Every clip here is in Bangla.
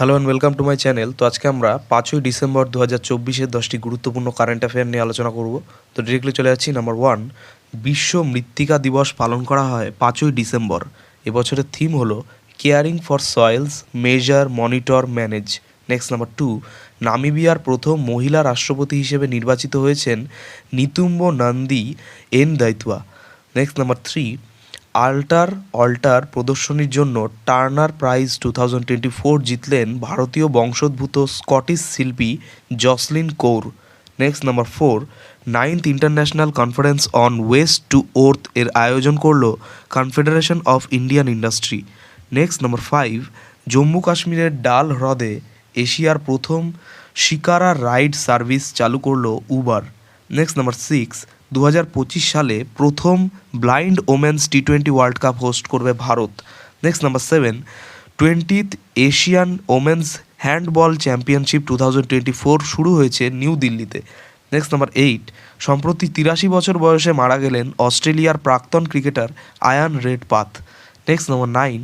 Hello and welcome to my channel তো আজকে আমরা পাঁচই ডিসেম্বর দু হাজার চব্বিশের দশটি গুরুত্বপূর্ণ কারেন্ট অ্যাফেয়ার নিয়ে আলোচনা করব। তো ডিরেক্টলি চলে যাচ্ছি নাম্বার ওয়ান বিশ্ব মৃত্তিকা দিবস পালন করা হয় পাঁচই ডিসেম্বর। এবছরের থিম হলো caring for soils measure monitor manage next number two নামিবিয়ার প্রথম মহিলা রাষ্ট্রপতি হিসেবে নির্বাচিত হয়েছেন Netumbo Nandi Ndaitwah. Next number three alter altar প্রদর্শনীর জন্য Turner prize two thousand twenty four জিতলেন ভারতীয় বংশোদ্ভূত স্কটিশ শিল্পী Jasleen Kaur. Next number four, ninth international conference on waste to worth এর আয়োজন করল confederation of Indian industry. Next number five, Jammu কাশ্মীরের ডাল হ্রদে এশিয়ার প্রথম শিকারা রাইড সার্ভিস চালু করল উবার। নেক্সট নাম্বার সিক্স দু হাজার পঁচিশ সালে প্রথম blind women's T twenty world cup host করবে Bharat. Next number seven twentieth Asian women's handball championship two thousand twenty four শুরু হয়েছে নিউ দিল্লিতে। নেক্সট নাম্বার এইট সম্প্রতি তিরাশি বছর বয়সে মারা গেলেন অস্ট্রেলিয়ার প্রাক্তন cricketer Ian Redpath next number nine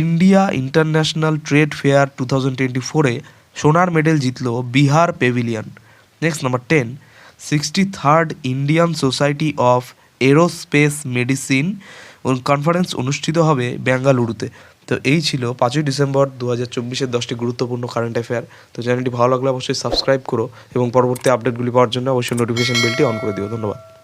India international trade fair two thousand twenty ফোরে সোনার মেডেল জিতল Bihar pavilion. Next number ten sixty third Indian society of aerospace medicine conference অনুষ্ঠিত হবে বেঙ্গালুরুতে। তো এই ছিল পাঁচই ডিসেম্বর দু হাজার চব্বিশের দশটি গুরুত্বপূর্ণ কারেন্ট অ্যাফেয়ার তো চ্যানেলটি ভালো লাগলে অবশ্যই সাবস্ক্রাইব করো এবং পরবর্তী আপডেটগুলি পাওয়ার জন্য অবশ্যই নোটিফিকেশন বেলটি অন করে দিও। ধন্যবাদ।